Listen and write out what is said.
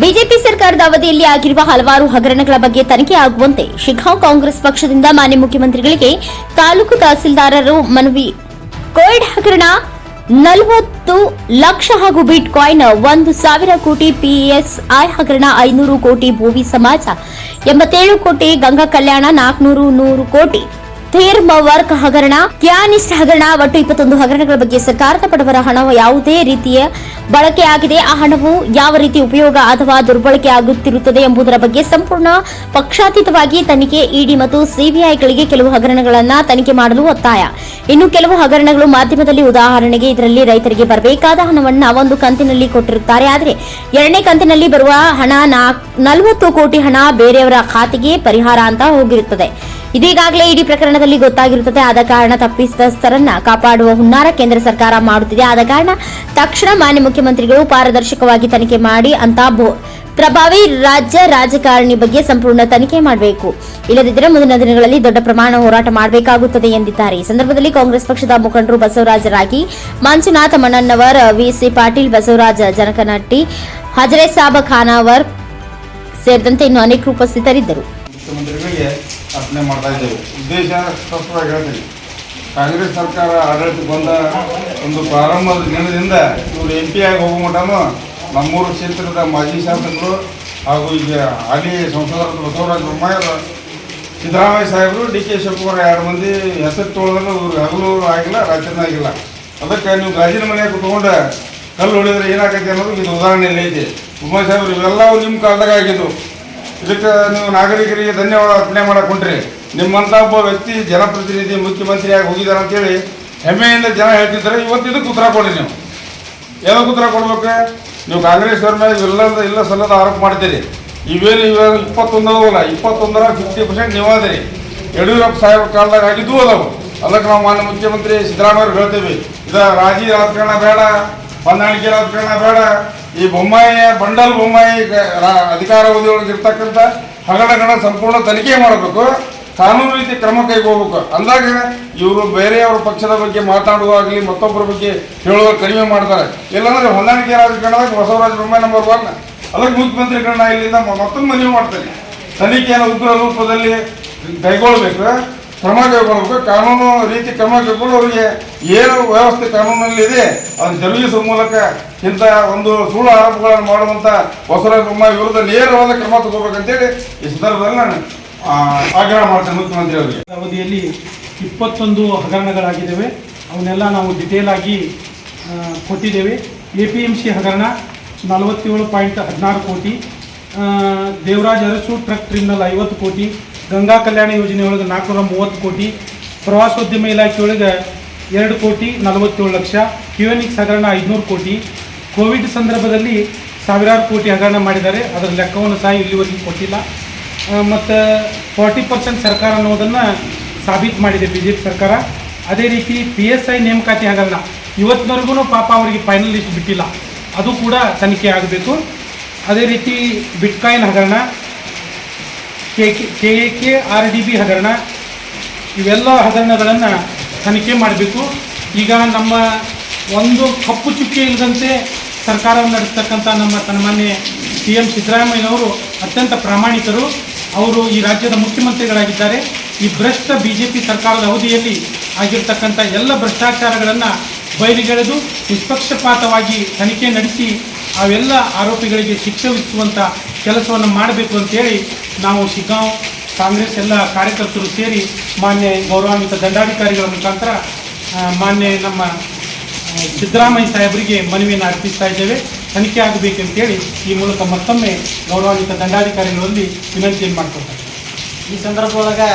BJP ಸರ್ಕಾರದ ಅವಧಿಯಲ್ಲಿ ಆಗಿರುವ ಹಲವಾರು ಹಗರಣಗಳ ಬಗ್ಗೆ ತನಿಖೆ ಆಗುವಂತೆ ಶಿಖಾಂವ್ ಕಾಂಗ್ರೆಸ್ ಪಕ್ಷದಿಂದ ಮಾನ್ಯ ಮುಖ್ಯಮಂತ್ರಿಗಳಿಗೆ ತಾಲೂಕು ತಹಸೀಲ್ದಾರರು ಮನವಿ. ಕೋವಿಡ್ ಹಗರಣ ನಲವತ್ತು ಲಕ್ಷ ಹಾಗೂ ಬಿಟ್ ಕಾಯಿನ್ ಒಂದು ಸಾವಿರ ಕೋಟಿ ಪಿಎಸ್ಐ ಹಗರಣ ಐನೂರು ಕೋಟಿ ಭೂವಿ ಸಮಾಜ ಎಂಬತ್ತೇಳು ಕೋಟಿ ಗಂಗಾ ಕಲ್ಯಾಣ ನಾಲ್ಕುನೂರು ನೂರು ಕೋಟಿ ಥೇರ್ಮ ವರ್ಕ್ ಹಗರಣ ಕ್ಯಾನಿಸ್ಟ್ ಹಗರಣ, ಒಟ್ಟು ಇಪ್ಪತ್ತೊಂದು ಹಗರಣಗಳ ಬಗ್ಗೆ ಸರ್ಕಾರದ ಪಡವರ ಹಣ ಯಾವುದೇ ರೀತಿಯ ಬಳಕೆಯಾಗಿದೆ ಆ ಹಣವು ಯಾವ ರೀತಿ ಉಪಯೋಗ ಅಥವಾ ದುರ್ಬಳಕೆ ಆಗುತ್ತಿರುತ್ತದೆ ಎಂಬುದರ ಬಗ್ಗೆ ಸಂಪೂರ್ಣ ಪಕ್ಷಾತೀತವಾಗಿ ತನಿಖೆ, ಇಡಿ ಮತ್ತು ಸಿಬಿಐಗಳಿಗೆ ಕೆಲವು ಹಗರಣಗಳನ್ನು ತನಿಖೆ ಮಾಡಲು ಒತ್ತಾಯ. ಇನ್ನು ಕೆಲವು ಹಗರಣಗಳು ಮಾಧ್ಯಮದಲ್ಲಿ ಉದಾಹರಣೆಗೆ ಇದರಲ್ಲಿ ರೈತರಿಗೆ ಬರಬೇಕಾದ ಹಣವನ್ನು ಒಂದು ಕಂತಿನಲ್ಲಿ ಕೊಟ್ಟಿರುತ್ತಾರೆ. ಆದರೆ ಎರಡನೇ ಕಂತಿನಲ್ಲಿ ಬರುವ ಹಣ ನಲವತ್ತು ಕೋಟಿ ಹಣ ಬೇರೆಯವರ ಖಾತೆಗೆ ಪರಿಹಾರ ಅಂತ ಹೋಗಿರುತ್ತದೆ. ಇದೀಗಾಗಲೇ ಇಡೀ ಪ್ರಕರಣದಲ್ಲಿ ಗೊತ್ತಾಗಿರುತ್ತದೆ. ಆದ ಕಾರಣ ತಪ್ಪಿತಸ್ಥರನ್ನ ಕಾಪಾಡುವ ಹುನ್ನಾರ ಕೇಂದ್ರ ಸರ್ಕಾರ ಮಾಡುತ್ತಿದೆ. ಆದ ಕಾರಣ ತಕ್ಷಣ ಮಾನ್ಯ ಮುಖ್ಯಮಂತ್ರಿಗಳು ಪಾರದರ್ಶಕವಾಗಿ ತನಿಖೆ ಮಾಡಿ ಅಂತ ಪ್ರಭಾವಿ ರಾಜ್ಯ ರಾಜಕಾರಣಿ ಬಗ್ಗೆ ಸಂಪೂರ್ಣ ತನಿಖೆ ಮಾಡಬೇಕು. ಇಲ್ಲದಿದ್ದರೆ ಮುಂದಿನ ದಿನಗಳಲ್ಲಿ ದೊಡ್ಡ ಪ್ರಮಾಣ ಹೋರಾಟ ಮಾಡಬೇಕಾಗುತ್ತದೆ ಎಂದಿದ್ದಾರೆ. ಈ ಸಂದರ್ಭದಲ್ಲಿ ಕಾಂಗ್ರೆಸ್ ಪಕ್ಷದ ಮುಖಂಡರು ಬಸವರಾಜ ರಾಗಿ ಮಂಜುನಾಥ ಮಣ್ಣನ್ನವರ್ ವಿಸಿ ಪಾಟೀಲ್, ಬಸವರಾಜ ಜನಕನಟ್ಟಿ, ಹಜರೆ ಸಾಬ ಖಾನಾವರ್ ಸೇರಿದಂತೆ ಇನ್ನು ಅನೇಕರು ಉಪಸ್ಥಿತರಿದ್ದರು. ಮುಖ್ಯಮಂತ್ರಿಗಳಿಗೆ ಮಾಡ್ತಾ ಇದ್ದೇವೆ. ಉದ್ದೇಶ ಸ್ಪಷ್ಟವಾಗಿ ಹೇಳ್ತೀನಿ. ಕಾಂಗ್ರೆಸ್ ಸರ್ಕಾರ ಆಡಳಿತ ಬಂದ ಒಂದು ಪ್ರಾರಂಭದ ದಿನದಿಂದ ಇವರು ಎಂ ಪಿ ಆಗಿ ಹೋಗೋ ಮಟನು ನಮ್ಮೂರು ಕ್ಷೇತ್ರದ ಮಾಜಿ ಶಾಸಕರು ಹಾಗೂ ಈಗ ಹಾಲಿ ಸಂಸದರ ಬಸವರಾಜ ಬೊಮ್ಮಾಯಿಯವರು ಸಿದ್ದರಾಮಯ್ಯ ಸಾಹೇಬರು, ಡಿ ಕೆ ಶಿವಕುಮಾರ್ ಎರಡು ಮಂದಿ ಹೆಸರು ತೊಳೆದ್ರು ಇವ್ರು ಹಗಲು ಆಗಿಲ್ಲ ರಾತ್ರಿನೂ ಆಗಿಲ್ಲ. ಅದಕ್ಕೆ ನೀವು ಗಾಜಿನ ಮನೆಯಾಗ ಕುತ್ಕೊಂಡು ಕಲ್ಲು ಹೊಡಿದ್ರೆ ಏನಾಗೈತೆ ಅನ್ನೋದು ಇದು ಉದಾಹರಣೆಯಲ್ಲಿ ಐತಿ. ಬೊಮ್ಮಾಯಿ ಸಾಹೇಬರು, ಇವೆಲ್ಲವೂ ನಿಮ್ಮ ಕಾಲದಾಗ ಆಗಿದ್ದು. ಇದಕ್ಕೆ ನೀವು ನಾಗರಿಕರಿಗೆ ಧನ್ಯವಾದ ಅರ್ಪಣೆ ಮಾಡಕ್ಕೆ ಹೊಂಟ್ರಿ ನಿಮ್ಮಂಥ ಒಬ್ಬ ವ್ಯಕ್ತಿ ಜನಪ್ರತಿನಿಧಿ ಮುಖ್ಯಮಂತ್ರಿಯಾಗಿ ಹೋಗಿದ್ದಾರೆ ಅಂತೇಳಿ ಹೆಮ್ಮೆಯಿಂದ ಜನ ಹೇಳ್ತಿದ್ದಾರೆ. ಇವತ್ತು ಇದಕ್ಕೆ ಉತ್ತರ ಕೊಡಿ ನೀವು. ಯಾವ ಉತ್ತರ ಕೊಡ್ಬೇಕು? ನೀವು ಕಾಂಗ್ರೆಸ್ ಅವ್ರ ಮೇಲೆ ಇಲ್ಲದ ಇಲ್ಲ ಸಲ್ಲದ ಆರೋಪ ಮಾಡ್ತೀರಿ ಇವೇನು ಇವಾಗ ಇಪ್ಪತ್ತೊಂದು ಅದಾವಲ್ಲ ಇಪ್ಪತ್ತೊಂದರ ಫಿಫ್ಟಿ ಪರ್ಸೆಂಟ್ ನೀವು ಅದಿರಿ ಯಡಿಯೂರಪ್ಪ ಸಾಹೇಬ್ರ ಕಾಲದಾಗ ಆಗಿದ್ದು ಅದಾವು. ಅದಕ್ಕೆ ನಾವು ಮಾನ್ಯ ಮುಖ್ಯಮಂತ್ರಿ ಸಿದ್ದರಾಮಯ್ಯ ಅವ್ರು ಹೇಳ್ತೀವಿ. ಇದ ರಾಜಿ ರಾಜಕಾರಣ ಬೇಡ, ಹೊಂದಾಣಿಕೆ ರಾಜಕಾರಣ ಬೇಡ. ಈ ಬೊಮ್ಮಾಯಿ, ಬಂಡಲ್ ಬೊಮ್ಮಾಯಿ ಗ- ರಾ- ಅಧಿಕಾರಾವಧಿಯೊಳಗೆ ಇರ್ತಕ್ಕಂಥ ಹಗರಣಗಳ ಸಂಪೂರ್ಣ ತನಿಖೆ ಮಾಡಬೇಕು. ಕಾನೂನು ರೀತಿ ಕ್ರಮ ಕೈಗೊಳ್ಬೇಕು. ಅಂದಾಗ ಇವರು ಬೇರೆಯವ್ರ ಪಕ್ಷದ ಬಗ್ಗೆ ಮಾತಾಡುವಾಗಲಿ ಮತ್ತೊಬ್ಬರ ಬಗ್ಗೆ ಹೇಳುವ ಕಡಿಮೆ ಮಾಡ್ತಾರೆ. ಇಲ್ಲಾಂದ್ರೆ ಹೊಂದಾಣಿಕೆ ರಾಜಕಾರಣದಾಗ ಬಸವರಾಜ ಬೊಮ್ಮಾಯಿ ನಂಬರ್ ಒನ್ ಅದಕ್ಕೆ ಮುಖ್ಯಮಂತ್ರಿಗಳನ್ನ ಇಲ್ಲಿಂದ ಮತ್ತೊಂದು ಮನವಿ ಮಾಡ್ತೇನೆ. ತನಿಖೆಯನ್ನು ಉಗ್ರ ರೂಪದಲ್ಲಿ ಕೈಗೊಳ್ಬೇಕು. ಕ್ರಮ ಕೈಗೊಳ್ಬೇಕು ಕಾನೂನು ರೀತಿ ಕ್ರಮ ಕೈಗೊಂಡು ಅವರಿಗೆ ಏನು ವ್ಯವಸ್ಥೆ ಕಾನೂನಲ್ಲಿ ಇದೆ, ಅದನ್ನು ಜರುಗಿಸುವ ಮೂಲಕ ಇಂಥ ಒಂದು ಸುಳ್ಳು ಆರೋಪಗಳನ್ನು ಮಾಡುವಂಥ ಹೊಸರ ಕ್ರಮ ವಿರುದ್ಧ ನೇರವಾದ ಕ್ರಮ ತಗೋಬೇಕಂತೇಳಿ ಈ ಸಂದರ್ಭದಲ್ಲಿ ನಾನು ಆಗ್ರಹ ಮಾಡ್ತೇನೆ ಮುಖ್ಯಮಂತ್ರಿ ಅವರಿಗೆ ಅವಧಿಯಲ್ಲಿ ಇಪ್ಪತ್ತೊಂದು ಹಗರಣಗಳಾಗಿದ್ದಾವೆ. ಅವನ್ನೆಲ್ಲ ನಾವು ಡಿಟೇಲ್ ಆಗಿ ಕೊಟ್ಟಿದ್ದೇವೆ. ಎ ಪಿ ಎಂ ಸಿ ಹಗರಣ ನಲವತ್ತೇಳು ಪಾಯಿಂಟ್ ಹದಿನಾರು ಕೋಟಿ ದೇವರಾಜ್ ಅರಸು ಟ್ರಕ್ ಟ್ರಿಮ್ನಲ್ ಐವತ್ತು ಕೋಟಿ ಗಂಗಾ ಕಲ್ಯಾಣ ಯೋಜನೆಯೊಳಗೆ ನಾಲ್ಕುನೂರ ಮೂವತ್ತು ಕೋಟಿ, ಪ್ರವಾಸೋದ್ಯಮ ಇಲಾಖೆಯೊಳಗೆ ಎರಡು ಕೋಟಿ ನಲವತ್ತೇಳು ಲಕ್ಷ ಕ್ಯೂನಿಕ್ಸ್ ಹಗರಣ ಐದುನೂರು ಕೋಟಿ, ಕೋವಿಡ್ ಸಂದರ್ಭದಲ್ಲಿ ಸಾವಿರಾರು ಕೋಟಿ ಹಗರಣ ಮಾಡಿದ್ದಾರೆ. ಅದರ ಲೆಕ್ಕವನ್ನು ಸಹ ಇಲ್ಲಿವರೆಗೂ ಕೊಟ್ಟಿಲ್ಲ. ಮತ್ತು ಫಾರ್ಟಿ ಪರ್ಸೆಂಟ್ ಸರ್ಕಾರ ಅನ್ನೋದನ್ನು ಸಾಬೀತು ಮಾಡಿದೆ ಬಿ ಜೆ ಪಿ ಸರ್ಕಾರ. ಅದೇ ರೀತಿ ಪಿ ಎಸ್ ಐ ನೇಮಕಾತಿ ಹಗರಣ, ಇವತ್ತಿನವರೆಗೂ ಪಾಪ ಅವರಿಗೆ ಫೈನಲ್ ಲಿಸ್ಟ್ ಬಿಟ್ಟಿಲ್ಲ. ಅದು ಕೂಡ ತನಿಖೆ ಆಗಬೇಕು. ಅದೇ ರೀತಿ ಬಿಟ್ಕಾಯಿನ್ ಹಗರಣ K K K R D B ಹಗರಣ, ಇವೆಲ್ಲ ಹಗರಣಗಳನ್ನು ತನಿಖೆ ಮಾಡಬೇಕು. ಈಗ ನಮ್ಮ ಒಂದು ಕಪ್ಪು ಚುಕ್ಕೆ ಇಲ್ಲದಂತೆ ಸರ್ಕಾರವನ್ನು ನಡೆಸ್ತಕ್ಕಂಥ ನಮ್ಮ ಸನ್ಮಾನ್ಯ ಸಿ ಎಂ ಸಿದ್ದರಾಮಯ್ಯನವರು ಅತ್ಯಂತ ಪ್ರಾಮಾಣಿಕರು. ಅವರು ಈ ರಾಜ್ಯದ ಮುಖ್ಯಮಂತ್ರಿಗಳಾಗಿದ್ದಾರೆ. ಈ ಭ್ರಷ್ಟ ಬಿ ಜೆ ಪಿ ಸರ್ಕಾರದ ಅವಧಿಯಲ್ಲಿ ಆಗಿರ್ತಕ್ಕಂಥ ಎಲ್ಲ ಭ್ರಷ್ಟಾಚಾರಗಳನ್ನು ಬಯಲಿಗೆಳೆದು ನಿಷ್ಪಕ್ಷಪಾತವಾಗಿ ತನಿಖೆ ನಡೆಸಿ, ಅವೆಲ್ಲ ಆರೋಪಿಗಳಿಗೆ ಶಿಕ್ಷೆ ವಿಧಿಸುವಂಥ ಕೆಲಸವನ್ನು ಮಾಡಬೇಕು ಅಂತೇಳಿ ನಾವು ಶಿಗ್ಗಾಂವ್ ಕಾಂಗ್ರೆಸ್ ಎಲ್ಲ ಕಾರ್ಯಕರ್ತರು ಸೇರಿ ಮಾನ್ಯ ಗೌರವಾನ್ವಿತ ದಂಡಾಧಿಕಾರಿಗಳ ಮುಖಾಂತರ ಮಾನ್ಯ ನಮ್ಮ ಸಿದ್ದರಾಮಯ್ಯ ಸಾಹೇಬರಿಗೆ ಮನವಿಯನ್ನು ಅರ್ಪಿಸ್ತಾ ಇದ್ದೇವೆ. ತನಿಖೆ ಆಗಬೇಕಂತೇಳಿ ಈ ಮೂಲಕ ಮತ್ತೊಮ್ಮೆ ಗೌರವಾನ್ವಿತ ದಂಡಾಧಿಕಾರಿಗಳಲ್ಲಿ ವಿನಂತಿಯನ್ನು ಮಾಡ್ಕೊಳ್ತಾರೆ ಈ ಸಂದರ್ಭದೊಳಗೆ